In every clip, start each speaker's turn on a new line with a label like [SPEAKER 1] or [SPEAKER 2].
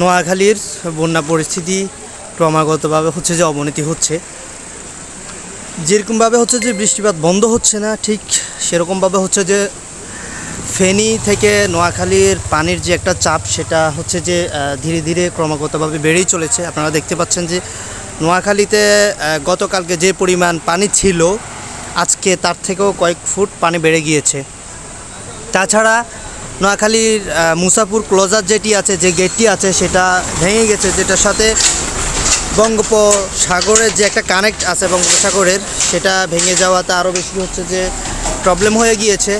[SPEAKER 1] নোয়াখালীর বন্যা পরিস্থিতি ক্রমাগতভাবে হচ্ছে যে অবনতি হচ্ছে। যেরকমভাবে হচ্ছে যে বৃষ্টিপাত বন্ধ হচ্ছে না, ঠিক সেরকমভাবে হচ্ছে যে ফেনী থেকে নোয়াখালীর পানির যে একটা চাপ, সেটা হচ্ছে যে ধীরে ধীরে ক্রমাগতভাবে বেড়েই চলেছে। আপনারা দেখতে পাচ্ছেন যে নোয়াখালীতে গতকালকে যে পরিমাণ পানি ছিল, আজকে তার থেকেও কয়েক ফুট পানি বেড়ে গিয়েছে। তাছাড়া নোয়াখালীর মুসাপুর ক্লোজার যেটি আছে, যে গেটটি আছে, সেটা ভেঙে গেছে, যেটার সাথে বঙ্গোপসাগরের যে একটা কানেক্ট আছে, বঙ্গোপসাগরের, সেটা ভেঙে যাওয়াতে আরও বেশি হচ্ছে যে প্রবলেম হয়ে গিয়েছে।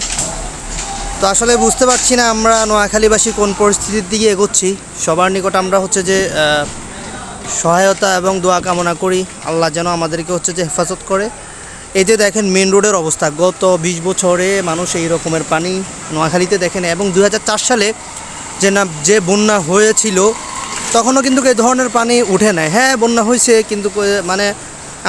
[SPEAKER 1] তো আসলে বুঝতে পারছি না আমরা নোয়াখালীবাসী কোন পরিস্থিতির দিকে এগোচ্ছি। সবার নিকট আমরা হচ্ছে যে সহায়তা এবং দোয়া কামনা করি। আল্লাহ যেন আমাদেরকে হচ্ছে যে হেফাজত করে। এই যে দেখেন মেন রোডের অবস্থা। গত বিশ বছরে মানুষ এই রকমের পানি নোয়াখালীতে দেখেন এবং দু হাজার চার সালে যে না, যে বন্যা হয়েছিল, তখনও কিন্তু এই ধরনের পানি উঠে নেয় হ্যাঁ বন্যা হয়েছে, কিন্তু মানে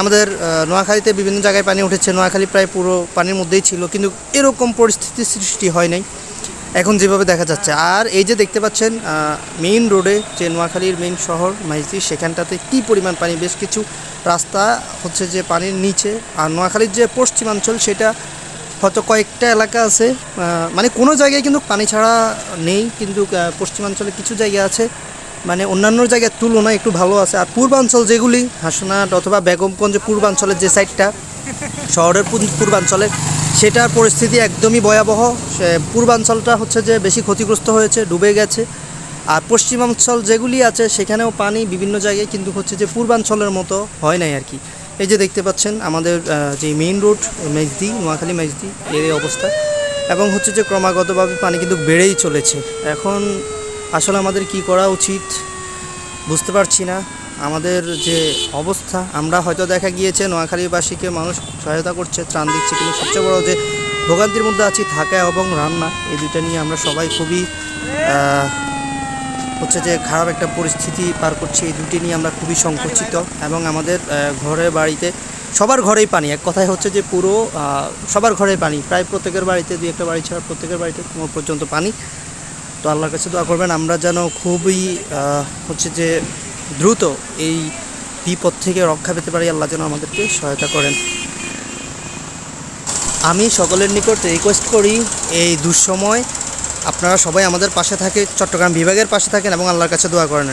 [SPEAKER 1] আমাদের নোয়াখালীতে বিভিন্ন জায়গায় পানি উঠেছে। নোয়াখালী প্রায় পুরো পানির মধ্যেই ছিল, কিন্তু এরকম পরিস্থিতির সৃষ্টি হয় নাই। এখন যেভাবে দেখা যাচ্ছে, আর এই যে দেখতে পাচ্ছেন মেইন রোডে যে নোয়াখালীর মেইন শহর মাইজি সেখানটাতে কী পরিমাণ পানি? বেশ কিছু রাস্তা হচ্ছে যে পানির নিচে, আর নোয়াখালীর যে পশ্চিমাঞ্চল সেটা হয়তো কয়েকটা এলাকা আছে মানে কোনো জায়গায় কিন্তু পানি ছাড়া নেই, কিন্তু পশ্চিমাঞ্চলে কিছু জায়গা আছে মানে অন্যান্য জায়গার তুলনায় একটু ভালো আছে। আর পূর্বাঞ্চল যেগুলি, হাসনাট অথবা বেগমগঞ্জ পূর্বাঞ্চলের যে সাইডটা শহরের পূর্ব- পূর্বাঞ্চলে সেটার পরিস্থিতি একদমই ভয়াবহ। পূর্বাঞ্চলটা হচ্ছে যে বেশি ক্ষতিগ্রস্ত হয়েছে, ডুবে গেছে। আর পশ্চিমাঞ্চল যেগুলি আছে, সেখানেও পানি বিভিন্ন জায়গায় কিন্তু হচ্ছে যে পূর্বাঞ্চলের মতো হয় নাই আর কি। এই যে দেখতে পাচ্ছেন, আমাদের যে মেইন রোড মেজদি, নোয়াখালী মেজদি, এর অবস্থা। এবং হচ্ছে যে ক্রমাগতভাবে পানি কিন্তু বেড়েই চলেছে। এখন আসলে আমাদের কি করা উচিত, বুঝতে পারছি না। আমাদের যে অবস্থা, আমরা হয়তো দেখা গিয়েছে নোয়াখালীবাসীকে মানুষ সহায়তা করছে, ত্রাণ দিচ্ছে, কিন্তু সবচেয়ে বড় যে ভোগান্তির মধ্যে আছি থাকা এবং রান্না এই দুইটা নিয়ে আমরা সবাই খুবই হচ্ছে যে খারাপ একটা পরিস্থিতি পার করছি। এই দুটি নিয়ে আমরা খুবই সংকুচিত এবং আমাদের ঘরে বাড়িতে সবার ঘরেই পানি। এক কথায় হচ্ছে যে পুরো সবার ঘরে পানি। প্রায় প্রত্যেকের বাড়িতে, দুই একটা বাড়ি ছাড়া প্রত্যেকের বাড়িতে কোমর পর্যন্ত পানি। তো আল্লাহর কাছে দোয়া করবেন, আমরা যেন খুবই হচ্ছে যে দ্রুত এই বিপদ থেকে রক্ষা পেতে পারি আল্লাহ যেন আমাদেরকে সহায়তা করেন। আমি সকলের নিকট রিকোয়েস্ট করি, এই দুঃসময় আপনারা সবাই আমাদের পাশে থাকে, চট্টগ্রাম বিভাগের পাশে থাকেন এবং আল্লাহর কাছে দোয়া করেন।